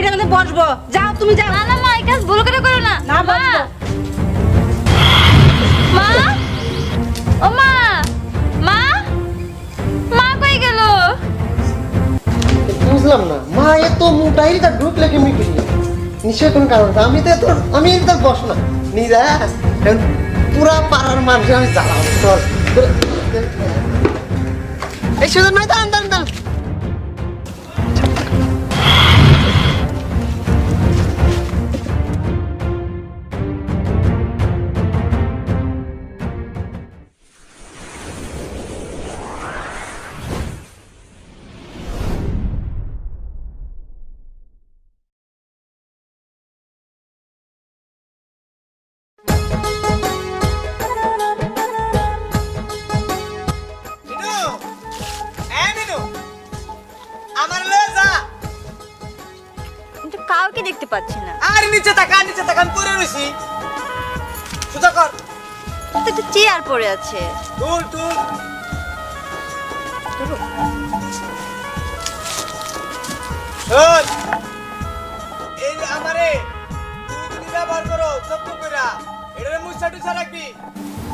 এটা কিন্তু বসবো। যাও তুমি যাও। না না মা এই কাজ ভুল করে করো না। না, মা। মা? ও মা। মা? মা কই গেল? বুঝলাম না। মা এত মোটাই তার ঢুকলে কেমনি করি নিশ্চয় কোনো কারণ আমি তো তোর আমি তোর বস না। নিজা পুরা পাড়ার মানুষ আমি জ্বালাবো। তোর তোর- এই সুযোগ নয় দাঁড়ান দাঁড়ান দাঁড়ান। কাউকে দেখতে পাচ্ছি না? আর নিচে তাকা নিচে তাকান পরে রইছি সুজা কর। তো একটা চেয়ার পড়ে আছে। টুল শোন এই যে আমারে তুই যদি ব্যবহার করো সত্য কইরা এটারে মুছা টুছা রাখবি।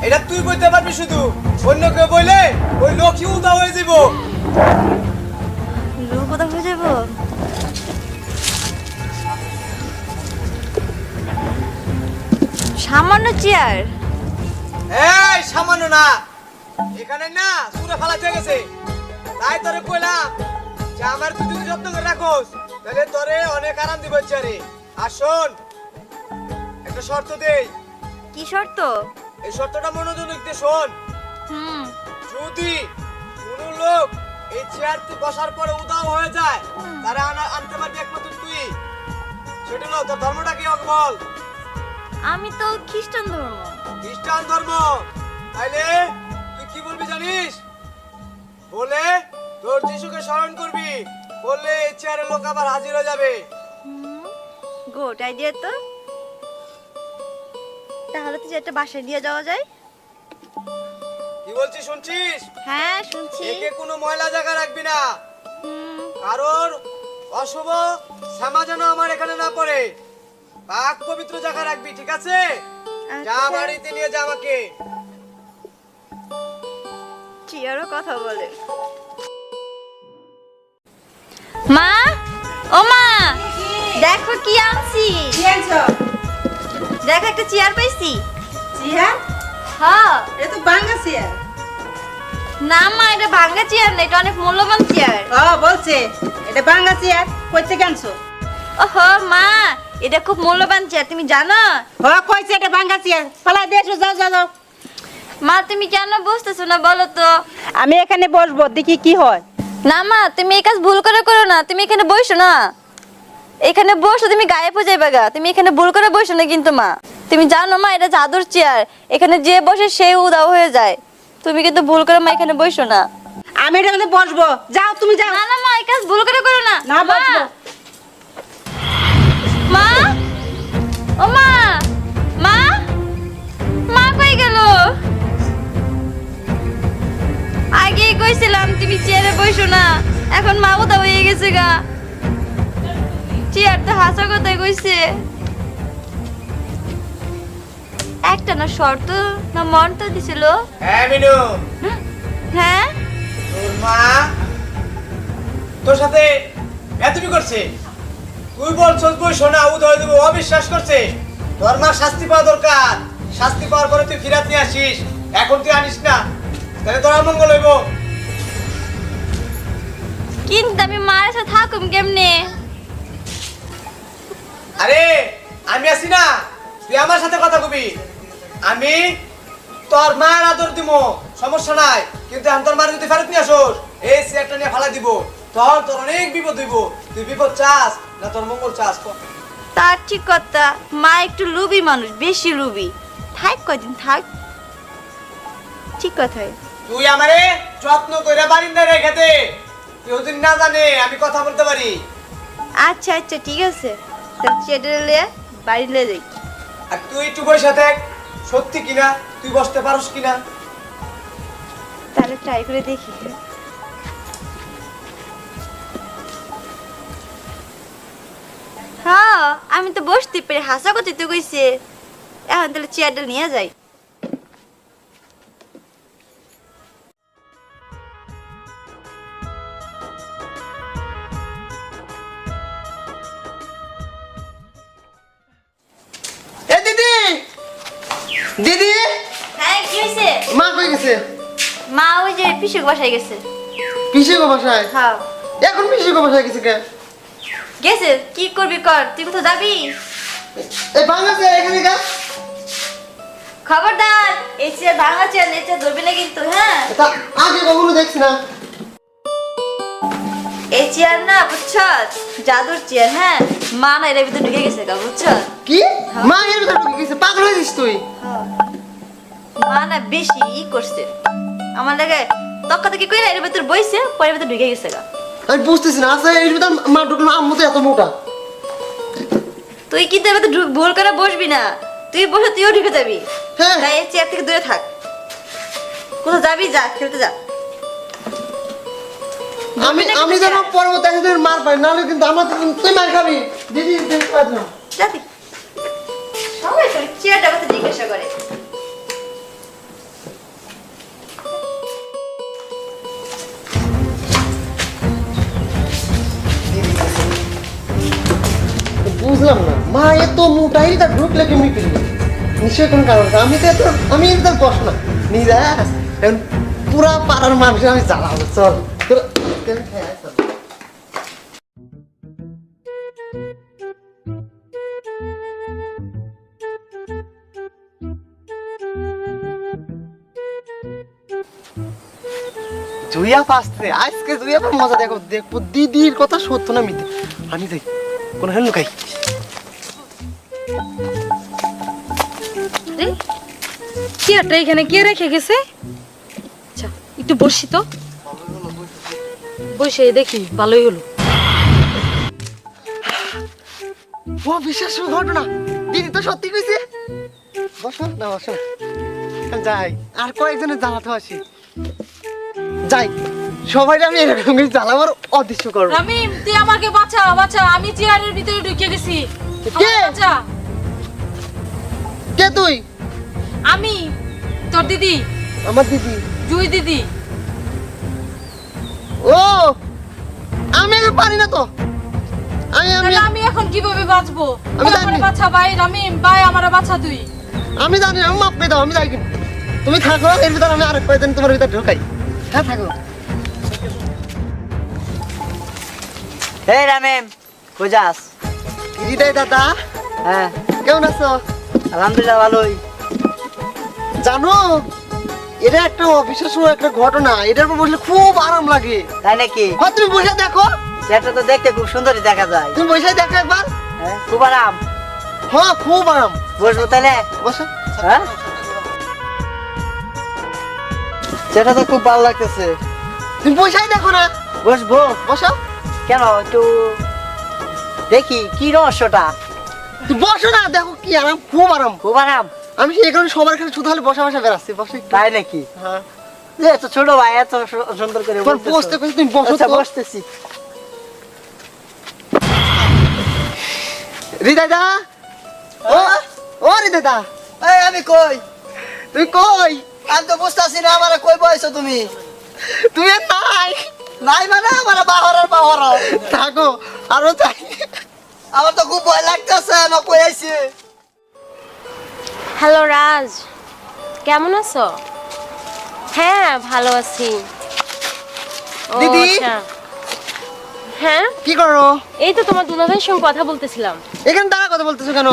এটা তুই বলতে পারবি শুধু। অন্য কেউ বলে ওই লক্ষ্মী উদা হয়ে যাব সামান্য চেয়ার এই সামান্য না। এখানে না সুরে ফালা হয়ে গেছে। তাই তোরে কইলাম যে আমার তুই যদি যত্ন করে রাখোস। তাহলে তোরে অনেক আরাম দিব আরে আর শোন একটা শর্ত দেই। কি শর্ত? এই শর্তটা মনোযোগ দিয়ে শোন। হুম। যদি কোনো লোক এই চেয়ারতে বসার পরে উদাও হয়ে যায় তারা আনা- আনতে পারবি একমাত্র তুই। সেটা হলো তোর ধর্মটা কি হোক বল আমি তো খ্রিস্টান ধর্ম। খ্রিস্টান ধর্ম? তাইলে তুই কি বলবি জানিস? বলে তোর যিশুকে স্মরণ করবি বললে চেয়ারে লোক আবার হাজির হয়ে যাবে। গুড আইডিয়া তো। তাহলে তো যেটা বাসায় দিয়ে যাওয়া যায়। কি বলছিস শুনছিস? হ্যাঁ শুনছি। একে কোনো ময়লা জায়গা রাখবি না। কারণ অশুভ শ্যামা যেন আমার এখানে না পড়ে। পাক পবিত্র জায়গা রাখবি ঠিক আছে? যা আচ্ছা। বাড়িতে নিয়ে যা আমাকে। চেয়ারও কথা বলে? মা? ও মা! দেখো কি আনছি। কি আনছো? দেখো একটা চেয়ার পাইছি। চেয়ার? হ্যাঁ। এটা তো বাঙ্গা চেয়ার। না মা এটা ভাঙ্গা চেয়ার না এটা অনেক মূল্যবান চেয়ার। ও বলছে এটা বাঙ্গা চেয়ার কই থেকে আনছো? ওহো মা এটা খুব মূল্যবান চেয়ার তুমি জানো? ও কইছে এটা বাঙ্গা চেয়ার। ফালা দিয়ে যাও যাও যাও মা তুমি কেন বুঝতেছো না বলো তো? আমি এখানে বসবো দেখি কি হয়। না মা তুমি এই কাজ ভুল করে করো না তুমি এখানে বসো না। এখানে বসো তুমি গায়ে পৌঁছাই বাগা তুমি এখানে ভুল করে বসো না কিন্তু মা। তুমি জানো মা এটা জাদুর চেয়ার। এখানে যে বসে সে উদাও হয়ে যায়। তুমি কিন্তু ভুল করে মা এখানে বসো না। আমি এটা কিন্তু বসবো। যাও তুমি যাও। না না মা এই কাজ ভুল করে করো না। না। বসবো। মা? ও মা! মা? মা কই গেল? আগেই কইছিলাম তুমি চেয়ারে বসো না এখন মা উদা হয়ে গেছে গা। চেয়ার তো হাসা কথাই কইছে। একটা না শর্ত না মন তো দিছিল? হ্যাঁ মিনু। হ্যাঁ? তোর মা তোর সাথে এতটি করছে? তুই বলছস বই শোনা উদয় দেবো অবিশ্বাস করছে। তোর মা শাস্তি পাওয়া দরকার। শাস্তি পাওয়ার পরে তুই ফিরাত নিয়ে আসিস। এখন তুই আনিস না। তাহলে তোর মঙ্গল হইব। কিন্তু আমি মায়ের সাথে থাকুম কেমনে? আরে আমি আছি না। তুই আমার সাথে কথা কবি। আমি তোর মায়ের আদর দিব। সমস্যা নাই। কিন্তু আমি তোর মার যদি ফেরত নিয়ে আসোস এই চেয়ারটা নিয়ে ফালা দিব। তখন তোর অনেক বিপদ হইব। তুই বিপদ চাস। না তোর মঙ্গল কর। ঠিক কথা মা একটু লুবি মানুষ বেশি লুবি। থাক কয়দিন থাক। ঠিক কথাই তুই আমারে যত্ন করে বারিন্দায় রেখে দে। কেউ যদি না জানে আমি কথা বলতে পারি। আচ্ছা আচ্ছা ঠিক আছে। চেটে বাড়ি লিয়ে যাই। আর তুই একটু বসে থাক। সত্যি কিনা? তুই বসতে পারস কিনা? তাহলে ট্রাই করে দেখি। আমি তো বসতে পেরে হাসা করতে তো কইছে এখন তাহলে চেয়ারটা নিয়ে যাই। দিদি! দিদি! হ্যাঁ কি মা কই গেছে? মা ওই যে পিসুক বাসায় গেছে। পিসে গো বাসায়? হ্যাঁ। এখন পিসে গো বাসায় গেছে কে? গেছে কি করবি কর তুই কোথাও যাবি? এই বাংলাদেশে এখানে গা। খবরদার এই চেয়ার ভাঙা চেয়ার এই চেয়ার ধরবি না কিন্তু হ্যাঁ? আগে কখনো দেখছি না। এই চেয়ার না বুঝছ জাদুর চেয়ার হ্যাঁ? মা না এর ভিতরে ঢুকে গেছে গা বুঝছ কি? মা এর ভিতরে ঢুকে গেছে পাগল হয়ে গেছিস তুই। মা না বেশি ই করছে। আমার লাগে তক্কা থেকে কইরা এর ভিতর বইছে পরে ভিতর ঢুকে গেছে গা। আমি বুঝতেছি না আচ্ছা এর ভিতরে মা ঢুকলো আম্মু তো এত মোটা। তুই কিন্তু ভিতর ঢুক- ভুল করে বসবি না? তুই বসে তুইও ঢুকে যাবি। হ্যাঁ। তাই এই চেয়ার থেকে দূরে থাক। কোথাও যাবি যা খেলতে যা। আমি আমি যেন পরবর্তী একদিন মার পাই নাহলে কিন্তু আমার তো- তুই মার খাবি। দিদি দিদি সবাই তোর চেয়ারটা কথা জিজ্ঞাসা করে। এত মোটাই তা ঢুকলে কেমনি কিনবে। নিশ্চয়ই কোনো কারণ আমি তো এত আমি এত বস না। নিজা এখন পুরা পাড়ার মানুষ আমি জ্বালাবো। চল। জুইয়া পাসছে। আজকে জুইয়া মজা দেখো। দেখব দিদির কথা সত্য না মিথ্যে? আমি যাই। কোন হেন লুকাই। চেয়ারটা এখানে কে রেখে গেছে? আচ্ছা একটু বসি তো। বসে দেখি ভালোই হলো। ও বিশ্বাস ঘটনা। দিদি তো সত্যি কইছে। বসো না বসো। যাই আর কয়েকজনের জ্বালাতে আসি। যাই সবাই আমি এরকম করে জ্বালাবার অদৃশ্য করব। রামিম তুই আমাকে বাঁচা বাঁচা। আমি চেয়ারের ভিতরে ঢুকে গেছি। বাঁচা। কে তুই? আমি তোর দিদি। আমার দিদি। জুই দিদি। ও আমি আগে পারি না তো। আমি আমি তাহলে আমি এখন কীভাবে বাঁচবো? আমি তুই জানি। আমারে বাঁচা ভাই রামিম। ভাই আমারে বাঁচা তুই। আমি জানি না, আমি মাপ পেয়ে দাও আমি যাই কিন্তু। তুমি থাকো এর ভিতরে আমি আরেক কয়েকদিন তোমার ভিতরে ঢোকাই। হ্যাঁ থাকো। এই রামেম বুঝাস হৃদয় দাদা। হ্যাঁ। কেমন আছো? আলহামদুলিল্লাহ ভালোই। জানো এটা একটা অবিশ্বাস্য একটা ঘটনা এটার উপর বসলে খুব আরাম লাগে। তাই নাকি? হ্যাঁ তুমি বসে দেখো। সেটা তো দেখতে খুব সুন্দরই দেখা যায়। তুমি বসে দেখো একবার। হ্যাঁ, খুব আরাম। হ্যাঁ খুব আরাম। বসবো তাহলে? বসো। হ্যাঁ? সেটা তো খুব ভালো লাগতেছে। তুমি বসেই দেখো না। বসবো। বসো। কেন একটু দেখি কি রহস্যটা? বসো না দেখো কি আরাম খুব আরাম। খুব আরাম। আমি সেই কারণে সবার খালি শুধু খালি বসা বসা বেড়াচ্ছি বসে তাই নাকি? হ্যাঁ। এত ছোট ভাই এত সুন্দর করে তোমার বসতে কইছি তুমি বসো আচ্ছা তো। বসতেছি। হৃদয় দা? ও ও হৃদয় দা। এই আমি কই? তুই কই? আমি তো বুঝতেছি না আমার কই বয়সো তুমি? তুই আর নাই। নাই মানে আমার বাহরের বাহর। থাকো আরও যাই আমার তো খুব ভয় লাগতেছে আমার কই আইছি? হ্যালো রাজ কেমন আছো? হ্যাঁ ভালো আছি। ও, দিদি? আচ্ছা। হ্যাঁ? কি করো? এই তো তোমার দুলাভাইয়ের সঙ্গে কথা বলতেছিলাম। এখানে দাঁড়া কথা বলতেছো কেন?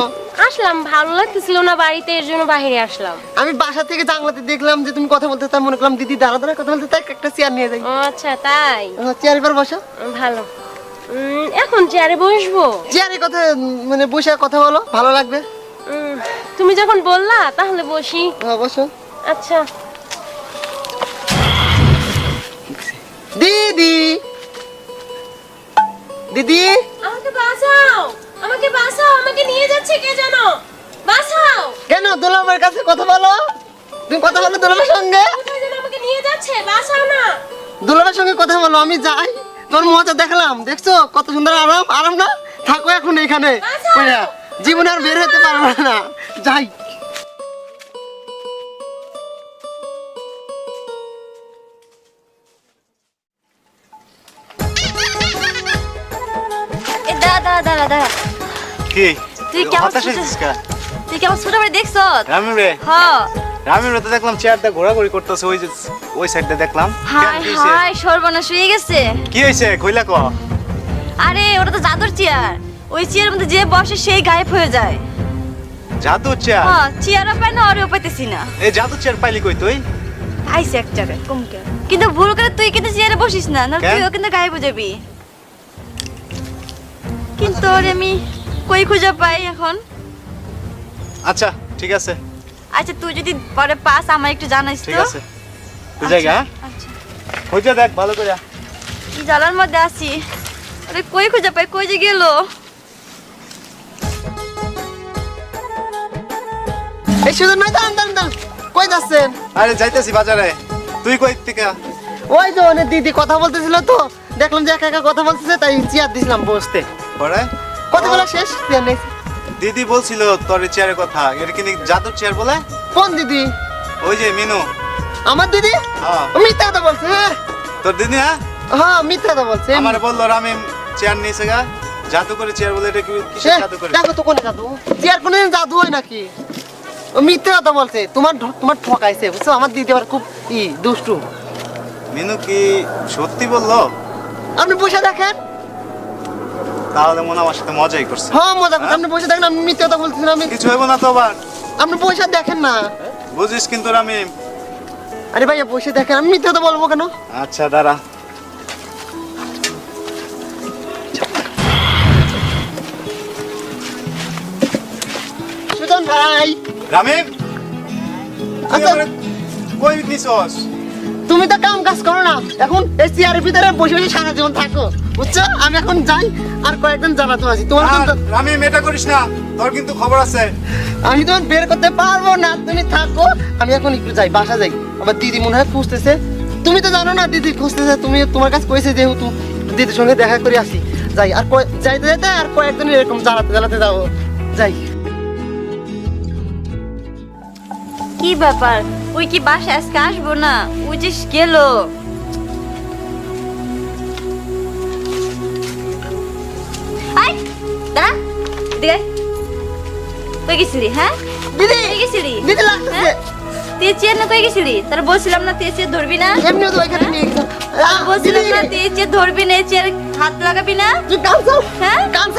আসলাম ভালো লাগতেছিল না বাড়িতে এর জন্য বাইরে আসলাম। আমি বাসা থেকে জানলাতে দেখলাম যে তুমি কথা বলতে তাই মনে করলাম দিদি দাঁড়া দাঁড়া কথা বলতে তাই একটা চেয়ার নিয়ে যাই। ও আচ্ছা তাই? চেয়ার এবার বসো। ভালো। এখন চেয়ারে বসবো। চেয়ারে কথা মানে বসে কথা বলো ভালো লাগবে? তুমি যখন বললা তাহলে বসি। হ্যাঁ বসো। আচ্ছা। দিদি! দিদি! আমাকে বাঁচাও! আমাকে বাঁচাও! আমাকে নিয়ে যাচ্ছে কে জানো বাঁচাও! কেন? দোলামের কাছে কথা বলো। তুমি কথা বলো দোলামের সঙ্গে। আমাকে নিয়ে যাচ্ছে? বাঁচাও না! দোলামের সঙ্গে কথা বলো আমি যাই। তোর মজা দেখলাম দেখছ? কত সুন্দর আরাম আরাম না? থাকো এখন এখানে। জীবনে আর বের হতে পারব না। যাই। কি? তুই কেমন? তুই ছোট দেখছ রে। হ্যাঁ রামিম রে তো দেখলাম চেয়ারটা ঘোরাঘুরি করতেছে ওই যে ওই সাইডটা দেখলাম। কেন, হাই হাই সর্বনাশ হয়ে গেছে। কি কইলা ক? আরে ওটা তো জাদুর চেয়ার ওই চেয়ারের মধ্যে যে বসে সেই গায়েব হয়ে যায়। জাদু চেয়ার হ্যাঁ চেয়ারও পাই না পাইতেছি না। এই জাদু চেয়ার পাইলি কই তুই? এক জায়গায় কমকে কিন্তু ভুল করে তুই কিন্তু চেয়ারে বসিস না? তুইও কিন্তু গায়ে বুঝাবি কিন্তু আমি কই খুঁজে পাই এখন? আচ্ছা ঠিক আছে। আচ্ছা তুই যদি পরে পাস আমার একটু জানাইস ঠিক তো। আছে। তুই জায়গা হ্যাঁ? আচ্ছা। খুঁজে দেখ ভালো করে। কি জালার মধ্যে আছি। আরে কই খুঁজে পাই? কই যে গেল? এই সুজন ভাই দাঁড়ান দাঁড়ান দাঁড়ান। কই যাচ্ছেন? আরে যাইতেছি বাজারে। তুই কই থেকে? ওই তো অনেক দিদি কথা বলতেছিল তো। দেখলাম যে একা একা কথা বলতেছে তাই চেয়ার দিছিলাম বসতে। পরে? কথা বলা শেষ চেয়ার নেই। দিদি বলছিল তোর চেয়ারের কথা। এটা কি জাদুর চেয়ার বলে? কোন দিদি? ওই যে মিনু। আমার দিদি? হ্যাঁ। ও মিথ্যা কথা বলছে হ্যাঁ। তোর দিদি হ্যাঁ? হ্যাঁ মিথ্যা কথা বলছে। আমার বলল রামিম চেয়ার নিয়েছে গা। জাদু করে চেয়ার বলে এটা কি কিসের জাদু করে? দেখো তো কোনে জাদু। চেয়ার কোনে জাদু হয় নাকি? ও মিথ্যা কথা বলছে। তোমার তোমার ঠকাইছে বুঝছ? আমার দিদি আবার খুব ই দুষ্টু। মিনু কি সত্যি বলল? আপনি বসে দেখেন। তাহলে মনে আমার সাথে মজাই করছে। হ্যাঁ মজা করছে। আপনি বসে দেখেন আমি মিথ্যা কথা বলতেছি না আমি কিছু হইব না তো আবার। আপনি বসে দেখেন না। বুঝিস কিন্তু রামিম। আরে ভাইয়া বসে দেখেন আমি মিথ্যা কথা বলব কেন? আচ্ছা দাঁড়া। সুজন ভাই। রামিম আচ্ছা। আমারে কই নিছস? তুমি তো কাম কাজ করো না। এখন এই চেয়ারের ভিতরে বসে বসে সারা জীবন থাকো। বুঝছ? আমি এখন যাই আর কয়েকদিন জ্বালাতে আছি। তোমার রামিম এটা করিস না তোর কিন্তু খবর আছে। আমি তোমার বের করতে পারব না তুমি থাকো। আমি এখন একটু যাই বাসা যাই। আমার দিদি মনে হয় খুঁজতেছে। তুমি তো জানো না দিদি খুঁজতেছে। তুমি তোমার কাছে কইছে যেহেতু দিদির সঙ্গে দেখা করে আসি। যাই আর যাইতে যাইতে আর কয়েকদিন এরকম জ্বালাতে জ্বালাতে যাব। যাই। কি ব্যাপার? ওই কি বাসায় আজকে আসব না? ওই যে গেল। এদিকে কই গেছিলি হ্যাঁ? দিদি কই গেছিলি? দিদি লাগতেছে। হ্যাঁ? তুই চেয়ার না কই গেছিলি? তার বলছিলাম না তুই ধরবি না। এমনিও তো ওইখানে নিয়ে গেছো। বলছিলাম না দিদি, ধরবি না চেয়ার হাত লাগাবি না। তুই কাম হ্যাঁ? কাম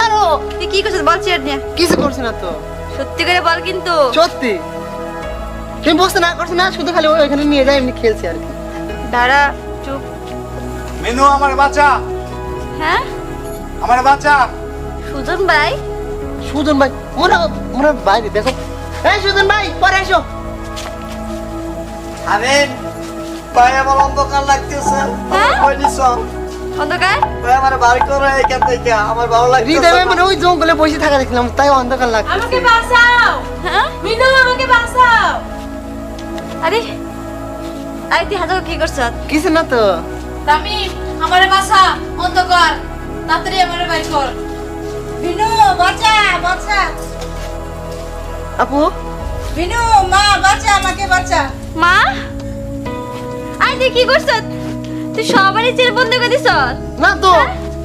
তুই কি করছিস বল চেয়ার নিয়ে। কিছু করছি না তো। সত্যি করে বল কিন্তু। সত্যি? তুমি বসতে না করছ না শুধু খালি ওইখানে নিয়ে যাই এমনি খেলছি আর কি। দাঁড়া চুপ। মিনু আমার বাচ্চা। হ্যাঁ? আমার বাচ্চা। সুজন ভাই? সুজন ভাই মনে মনে বাইরে দেখো। এই সুজন ভাই পরে এসো। আমি ভাই আমার অন্ধকার লাগতেছে। হ্যাঁ? অন্ধকার? আমার বাড়ি করে এখান থেকে। আমার ভালো হৃদয় লাগতেছে ভাই মানে ওই জঙ্গলে বসে থাকা দেখলাম তাই অন্ধকার লাগছে আমাকে বাঁচাও! হ্যাঁ? মিনু আমাকে বাঁচাও! আরে আরে তুই হাজার কি করছ? কিছু না তো। তামিম আমারে বাসা অন্ধকার। তাড়াতাড়ি আমারে বাইর কর। বিনু বাচ্চা বাচ্চা আপু? বিনু মা বাচ্চা আমাকে বাচ্চা মা? আরে তুই কি করছ? তুই সবারই চেয়ার বন্ধ করে দিছ? না তো।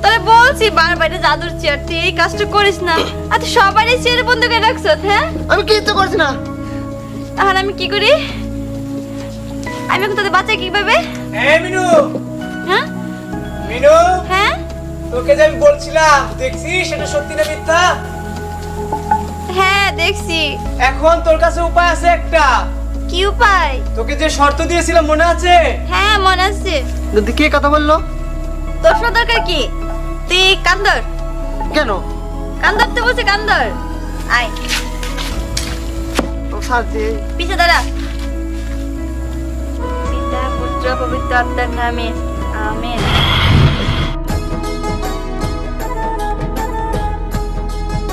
তাহলে বলছি বারবার জাদুর চেয়ার তুই এই কাজটা করিস না। আর তুই সবারই চেয়ার বন্ধ করে রাখছ হ্যাঁ? আমি কিচ্ছু করছি না। এখন আমি কি করি? আমি এখন তোদের বাচ্চা কীভাবে? এই মিনু। হ্যাঁ? মিনু? হ্যাঁ? তোকে যে আমি বলছিলাম দেখছিস সেটা সত্যি না মিথ্যা? হ্যাঁ দেখছি। এখন তোর কাছে উপায় আছে একটা। কি উপায়? তোকে যে শর্ত দিয়েছিলাম মনে আছে? হ্যাঁ মনে আছে। যদি কে কথা বলল? তোর শোনা দরকার কি? তুই কান্দর। কেন? কান্দর তো বলছে কান্দর। আয়। ও সাজে পিছে দাঁড়া। পিতা পুত্র পবিত্র আত্মার নামে আমেন।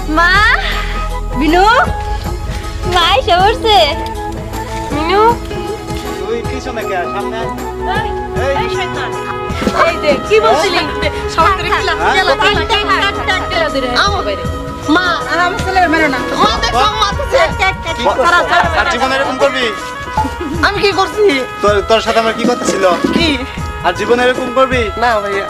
মা? বিনু মা এসে পড়ছে। মিনু? তুই পিছনে কে সামনে? আয়। এই। এই দেখ কি বলছিলি? সবাই করে খেলা? খেলা খেলা খেলা খেলা আও মেরো না। মা দেখো আর জীবনে এরকম করবি? আমি কি করছি? তোর তোর সাথে আমার কি কথা ছিল? কি? আর জীবনে এরকম করবি? না ভাইয়া।